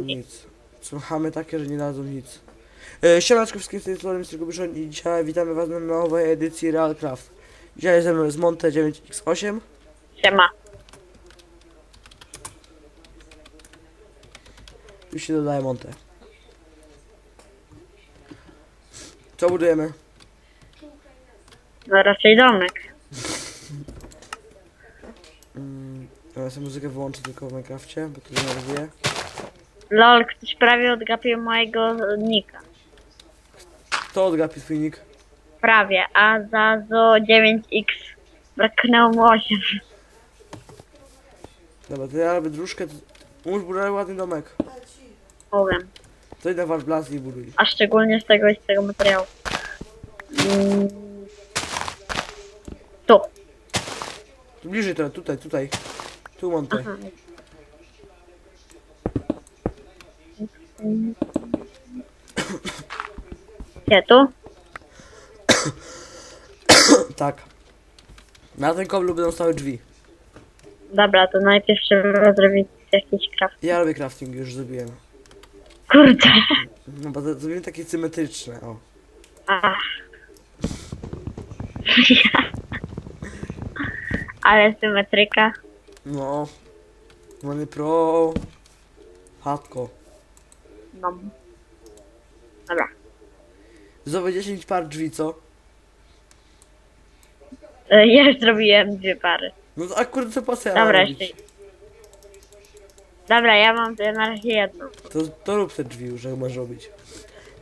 nic. Słuchamy takie, że nie dadzą nic. E, Siemaneczko wszystkim z tej strony Mr. Kubiszon i dzisiaj witamy was na nowej edycji Realcraft. Dzisiaj ze mną jest Monte 9x8. Siema. Już się dodaje Monte. Co budujemy? No raczej domek. Mm, ja sobie muzykę wyłączę tylko w Minecrafcie, bo to denerwuje. Lol, ktoś prawie odgapił mojego nika. Kto odgapi twój nick? Prawie, a za zo 9x braknęło mu 8. Dobra, to ja robię dróżkę. Umóż budować ładny domek. Powiem. To idę w Warblast i buduj. A szczególnie z tego i z tego materiału. Mm. Tu. Tu bliżej trochę, tutaj, tutaj. Tu Monte. Aha. Gdzie tu? tak. Na tym koblu będą stały drzwi. Dobra, to najpierw trzeba zrobić jakiś craft. Ja robię crafting, już zrobiłem. Kurde. No bo zrobiłem takie symetryczne, o. Ach. Ale symetryka. No. Mamy pro... Chatko. No. Dobra. Zobacz 10 par drzwi, co? E, Ja już zrobiłem dwie pary. No to akurat co mam Dobra, jeszcze. Dobra, ja mam tu na razie jedną. To, to rób te drzwi już, jak masz robić.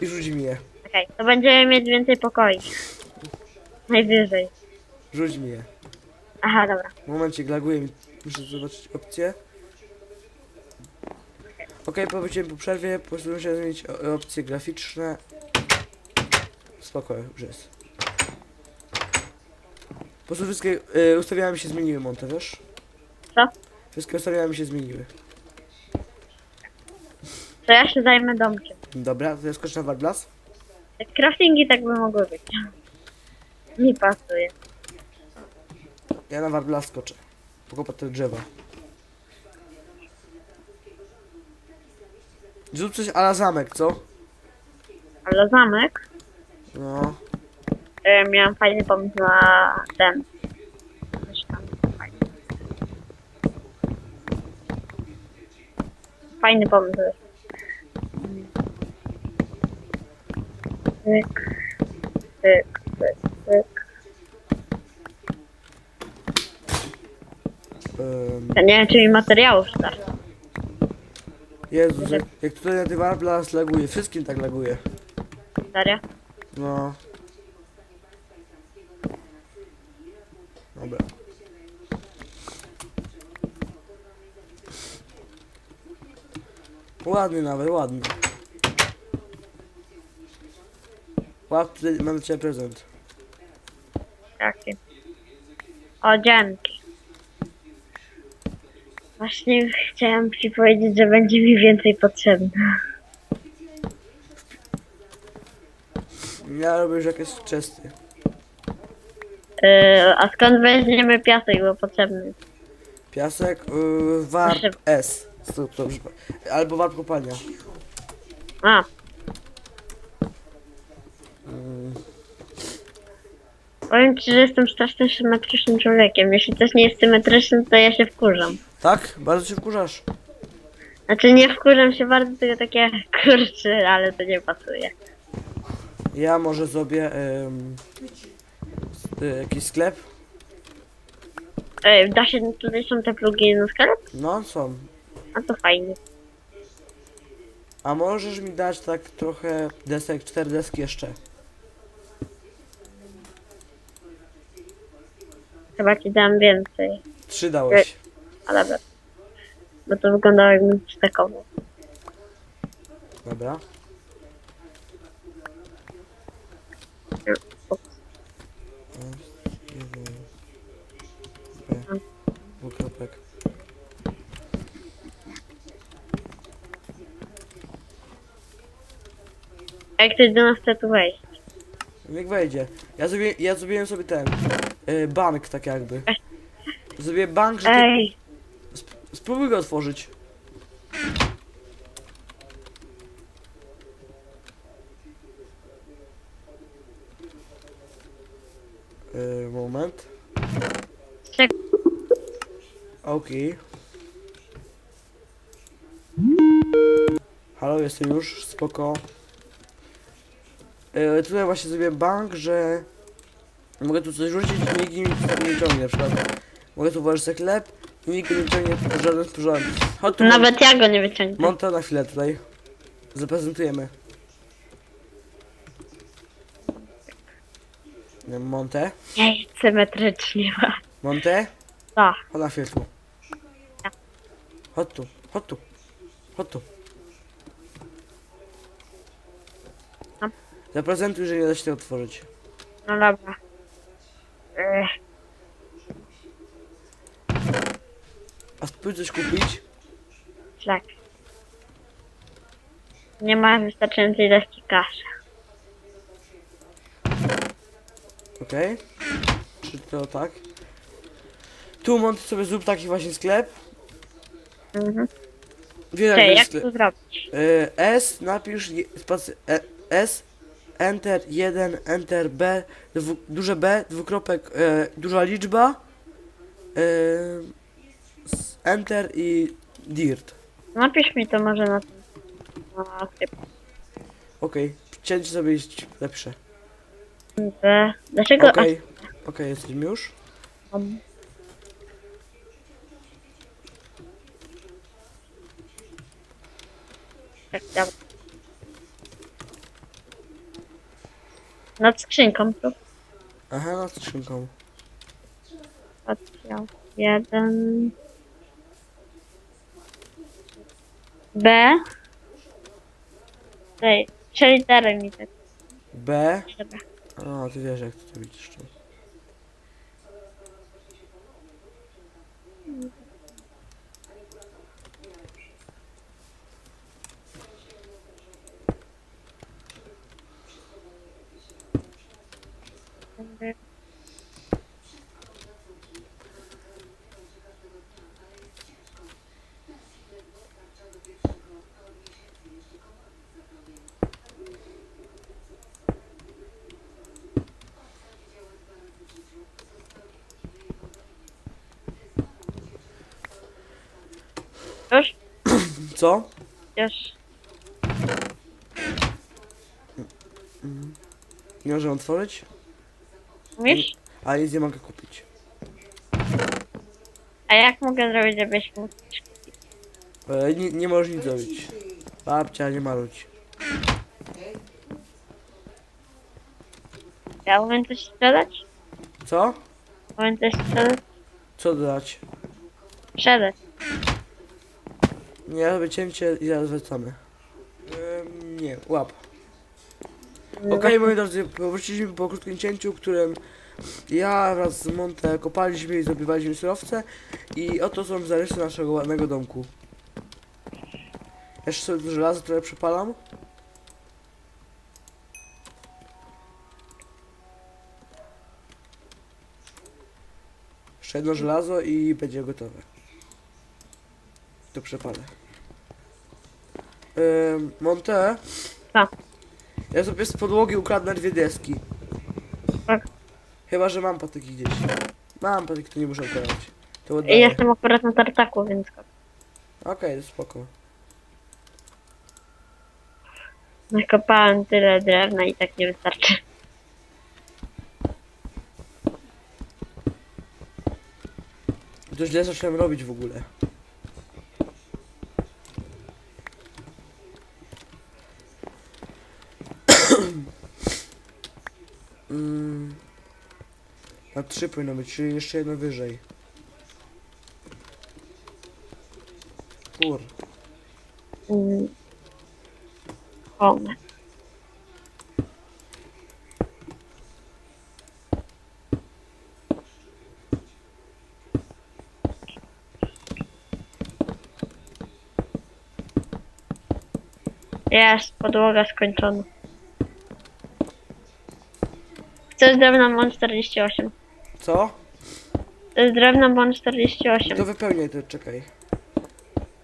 I rzuć mi je. Okej, to będziemy mieć więcej pokoi. Najwyżej. Rzuć mi je. Aha, dobra. Momencik, laguje mi. Muszę zobaczyć opcję. Okej, powiedziałem po przerwie, postanowiłem się zmienić opcje graficzne. Spokojnie, już jest. Po prostu wszystkie y, ustawienia mi się zmieniły, Monte, wiesz? Co? Wszystkie ustawienia mi się zmieniły. To ja się zajmę domkiem. Dobra, to ja skoczę na Warblas. Craftingi tak by mogły być. Mi pasuje. Ja na Warblas skoczę. Pokopać te drzewa. Zrób coś ala zamek, co? Ale zamek? No. E, miałam fajny pomysł na ten. Coś tam fajny. Fajny pomysł. Tyk, tyk, tyk, tyk. Ym, Ja nie wiem, czy mi materiałów starczy. Jezus, jak, jak tutaj na tym Warblas laguje, wszystkim tak laguje. Serio? No. Dobra. Ładny nawet, ładny. Łap, mam dla Ciebie prezent. Jaki? O, dzięki. Właśnie chciałam ci powiedzieć, że będzie mi więcej potrzebne. Ja robię już jakieś czesty. Yy, a skąd weźmiemy piasek, bo potrzebny? Piasek, yy, warp Proszę. S. Stop. Albo warp kopalnia. A, Yy, powiem ci, że jestem strasznie symetrycznym człowiekiem. Jeśli coś nie jest symetryczne, to ja się wkurzam. Tak? Bardzo się wkurzasz. Znaczy nie wkurzam się bardzo, tylko takie kurczy, ale to nie pasuje. Ja może zrobię ym, s- y, jakiś sklep. Ej, da się, tutaj są te pluginy na sklep? No, są. A to fajnie. A możesz mi dać tak trochę desek, cztery deski jeszcze? Chyba ci dam więcej. Trzy dałeś. A dobra. Bo to wyglądało jakbym stakował. Dobra. Jeden. B. Dwukropek. A jak ktoś do nas chce tu wejść? Niech wejdzie. Ja, zrobię, ja zrobiłem sobie ten. Y, bank tak jakby. Zrobię bank, że ty, Ej, Spróbuj go otworzyć. Yy, moment. Czek. Okej. Okay. Halo, jestem już, spoko. Yy, tutaj właśnie zrobię bank, że mogę tu coś rzucić, nikt nie, nie ciągnie na przykład. Mogę tu włożyć chleb, nikt nie ciągnie żaden porządek. Chodź tu, Nawet ja go nie wyciągnę. Monta na chwilę tutaj. Zaprezentujemy. Nie, Monte. Ej, symetrycznie ma. Monte. Tak. Chodź na chwilę tu. Chodź tu, chodź tu. Chodź tu. Zaprezentuj, że nie da się tego otworzyć. No dobra. Spróbuj coś kupić. tak. Nie ma wystarczającej ilości kaszy. Okej. Czy to tak? Tu Monty sobie zrób taki właśnie sklep. Mhm. Wiem, Cześć, jak to zrobić? Y, S napisz je- e, S Enter 1 Enter B dwu, duże B dwukropek e, duża liczba e, Enter i Dirt. Napisz mi to może na tym. Na sklepie. Okej, cięcie sobie iść lepsze. Dlaczego? Okej, okej, jesteśmy już. Um, tak, dobra. Nad skrzynką tu. Aha, nad skrzynką. Oddział jeden. B. Tej, trzy litery mi tak B. trzeba. A, ty wiesz jak to zrobić jeszcze. Już? Co? Już. Nie możemy otworzyć? Mówisz? A nic nie mogę kupić. A jak mogę zrobić, żebyś mógł... E, nie, nie możesz nic zrobić. Babcia, nie marudź. Ja umiem coś sprzedać? Co? Umiem coś sprzedać? Co dodać? Sprzedać. Nie, robię cięcie i zaraz wracamy. Ym, nie, łap. Okej, moi drodzy, powróciliśmy po krótkim cięciu, którym ja wraz z Monte kopaliśmy i zdobywaliśmy surowce i oto są zarysy naszego ładnego domku. Jeszcze sobie żelazo, które przepalam. Jeszcze jedno żelazo i będzie gotowe. To przepalę. Ym, Monte? Co? Ja sobie z podłogi ukradnę dwie deski. Tak. Chyba, że mam patyki gdzieś. Mam patyki, to nie muszę ukradać. To oddaję. jestem akurat na tartaku, więc... Okej, to spoko. Nakopałem tyle drewna i tak nie wystarczy. To źle zacząłem robić w ogóle. mm. Na trzy powinno być, czyli jeszcze jedno wyżej. Kur. Mm. One. Jest, podłoga skończona. Chcę z drewna bądź 48. Co? Z drewna bądź 48. To wypełniaj to, czekaj.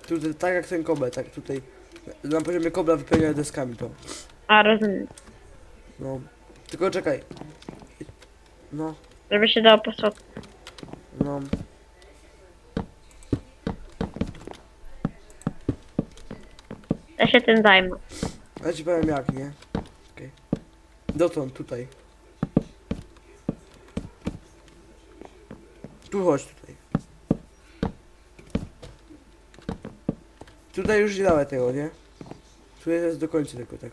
Tutaj, tak jak ten kobel, tak tutaj. Na poziomie kobla wypełniaj deskami to. A, rozumiem. No. Tylko czekaj. No. Żeby się dało posłuchać. No. Ja się tym zajmę. Ja ci powiem jak, nie? Okej. Dotąd, tutaj. Tu chodź, tutaj. Tutaj już nie dałem tego, nie? Tu jest do końca tylko tak.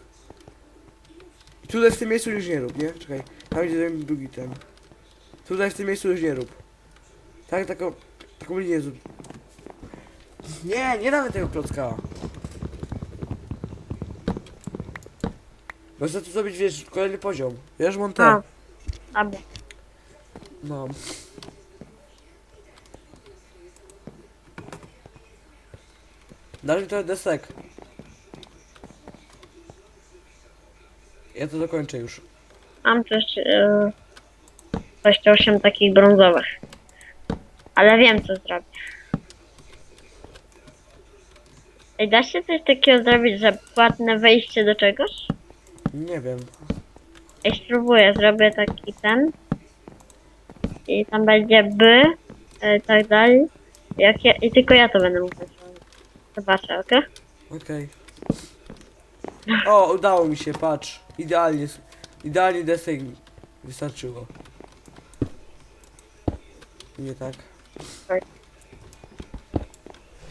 I tutaj w tym miejscu już nie rób, nie? Czekaj, tam idzie ten drugi ten. Tutaj w tym miejscu już nie rób. Tak, taką, taką linię zrób. Nie, nie damy tego klocka. Chcę tu zrobić, wiesz, kolejny poziom. Wiesz, Monte? A. Dobra. No. Daj mi trochę desek. Ja to dokończę już. Mam też yy, 28 takich brązowych. Ale wiem co zrobię. Ej, da się coś takiego zrobić, że płatne wejście do czegoś? Nie wiem. Ej, spróbuję, zrobię taki ten. I tam będzie by, i tak dalej. Jak ja, I tylko ja to będę mógł zrobić. Zobaczę, okej? Okej. O, udało mi się, patrz. Idealnie. s- Idealnie desek mi wystarczyło. Nie tak. Tak.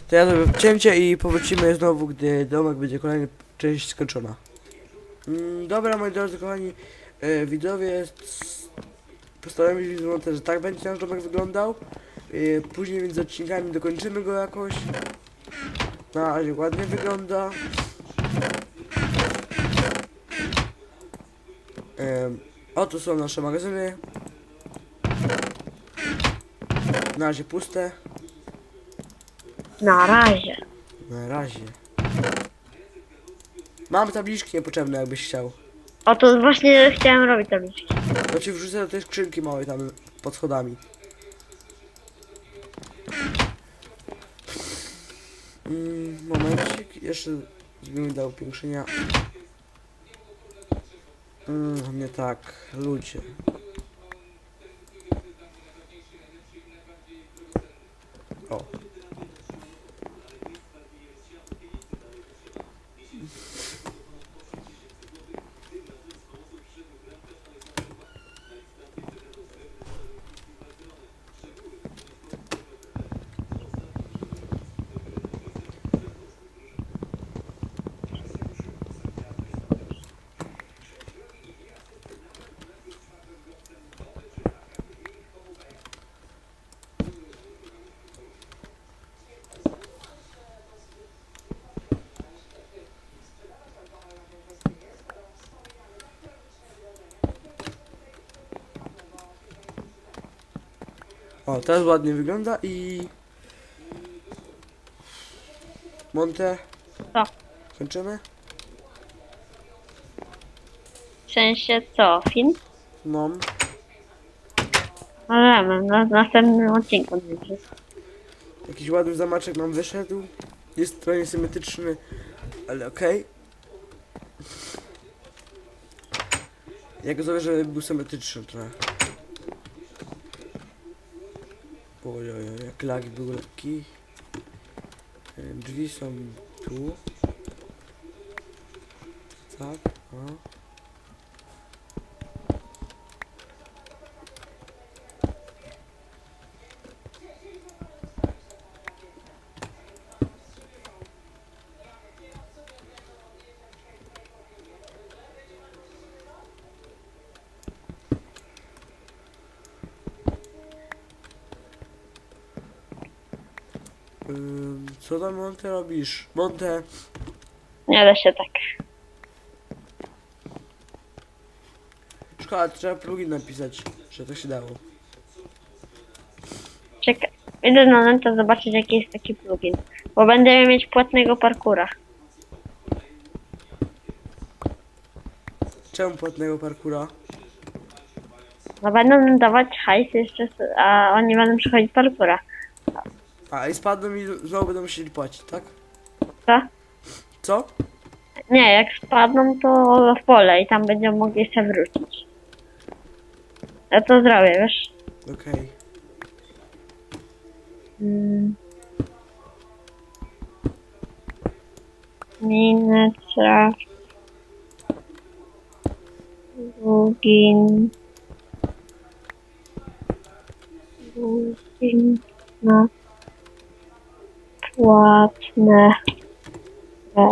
To ja zrobię cięcie i powrócimy znowu, gdy domek będzie kolejna część skończona. Mm, dobra, moi drodzy kochani e, widzowie, s- postaramy się że tak będzie nasz domek wyglądał. E, później między odcinkami dokończymy go jakoś. Na razie ładnie wygląda. Em, oto są nasze magazyny. Na razie puste. Na razie. Na razie. Mam tabliczki niepotrzebne, jakbyś chciał. O, to właśnie chciałem robić tabliczki. To ci wrzucę do tej skrzynki małej tam pod schodami. Mm, momencik, jeszcze zrobimy dla upiększenia. Mm, nie tak, ludzie. O, teraz ładnie wygląda i... Monte. Co? Kończymy? W sensie co? Film? No. Możemy, na w następnym odcinku. Jakiś ładny zamaczek nam wyszedł. Jest trochę symetryczny, ale okej. Ja go zrobię, żeby był symetryczny trochę. Oj, oj, oj, jak lagi był lekki. E, Drzwi są tu. Tak, o. co tam Monte robisz? Monte, Nie da się tak. szkoda, trzeba plugin napisać, że to się dało. Czekaj. Idę na neta zobaczyć jaki jest taki plugin. Bo będziemy mieć płatnego parkura. Czemu płatnego parkura? No będą nam dawać hajs jeszcze, a oni będą przechodzić parkura. A i spadną i znowu będą musieli płacić, tak? Co? Co? Nie, jak spadną to w pole i tam będziemy mogli jeszcze wrócić. Ja to zrobię, wiesz? Okej. Mm. Minecraft. Login. Login na płatne. We.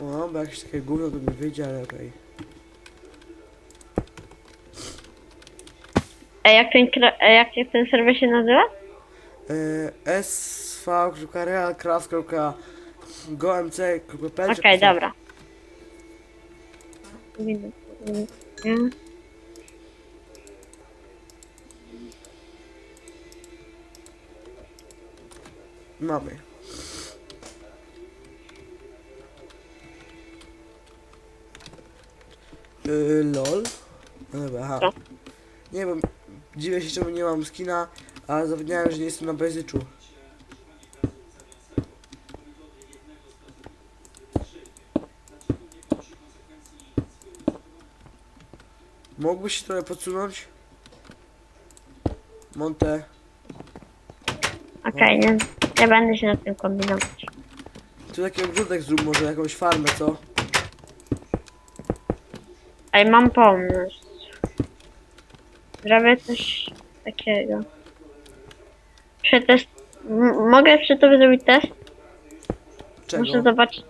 O, bo jakieś takie gówno to mi wyjdzie, ale okej. A jak ten, kra- a jak ten serwer się nazywa? Okay. sv.realcraft.gomc.pl Okej, dobra. Nie. Mamy. Yy, lol. No dobra, aha. Co? Nie wiem, dziwię się czemu nie mam skina, ale zapomniałem, że nie jestem na Bejzyczu. Mógłbyś się trochę podsunąć? Monte. Okej, nie, nie będę się nad tym kombinować. Tu taki ogródek zrób może, jakąś farmę, co? Ej, mam pomysł. Zrobię coś takiego. Przetest... M- mogę przy tobie zrobić test? Czego? Muszę zobaczyć.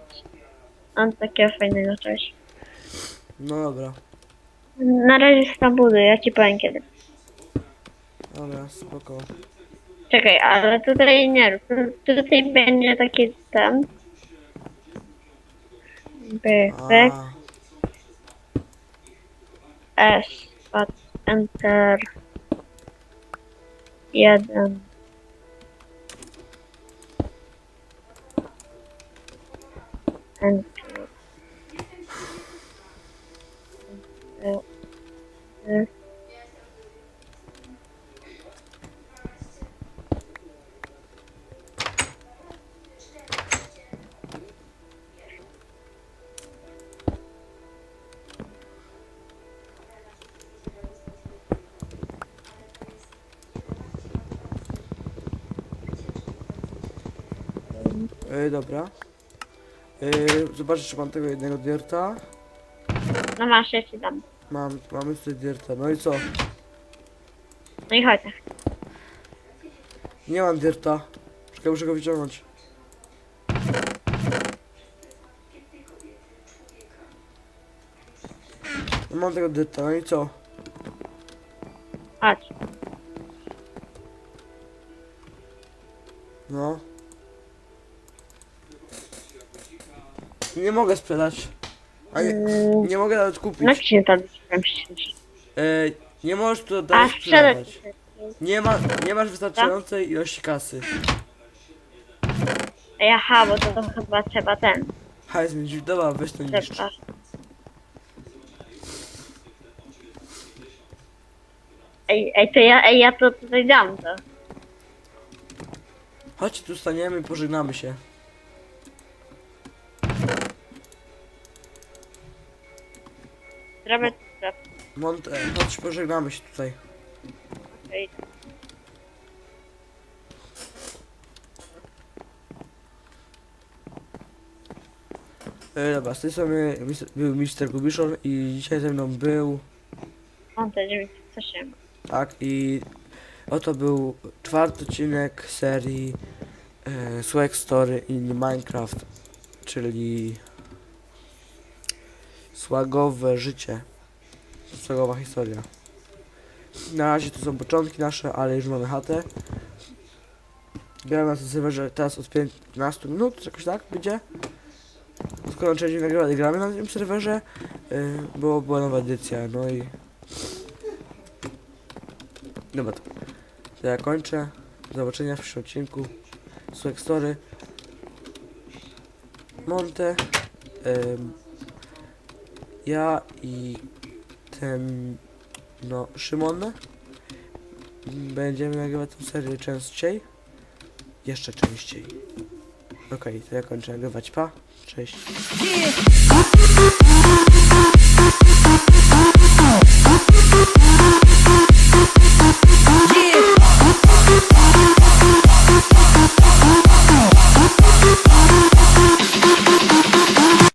Mam takiego fajnego czegoś. No dobra. Na razie stabuduję, ja ci powiem kiedy. Dobra, spoko. Czekaj, ale tutaj nie rób. Tu- Tutaj będzie taki ten. Byk, A, S, pat, enter. Jeden. Enter. Enter. Yy, dobra. Yy, zobaczę, czy mam tego jednego dirta. No masz, ja ci dam. Mam, mamy tutaj dirta. No i co? No i chodź. Nie mam dirta. Czekaj, muszę go wyciągnąć. Nie mam tego dirta, no i co? Chodź. Nie mogę sprzedać. A nie, Mm, nie mogę nawet kupić. No ci to myślisz. E, nie możesz tu A dalej sprzedać. Nie, ma, nie masz wystarczającej ilości kasy. Ej, Aha, bo to, to chyba trzeba ten. Hajs mi dobra, weź to niszcz. Trzeba. Ej, ej, to ja, ej, ja to tutaj dam to. Chodźcie tu staniemy i pożegnamy się. To. Mont, e, chodź pożegnamy się tutaj. Okej. E, dobra, z tej strony mis- był Mr. Gubiszon i dzisiaj ze mną był, Mam te 908. tak, i oto był czwarty odcinek serii e, Swag Story in Minecraft, czyli słagowe życie, słagowa historia. Na razie to są początki nasze, ale już mamy chatę. Gramy na tym serwerze teraz od 15 minut, jakoś tak będzie. Część nagrywać, gramy na tym serwerze, yy, bo była nowa edycja, no i... Dobra, to, to ja kończę. Do zobaczenia w przyszłym odcinku. Swag Story. Monte. ym, ja i ten... No, Szymon. Będziemy nagrywać tę serię częściej. Jeszcze częściej. Okej, to ja kończę nagrywać. Pa. Cześć.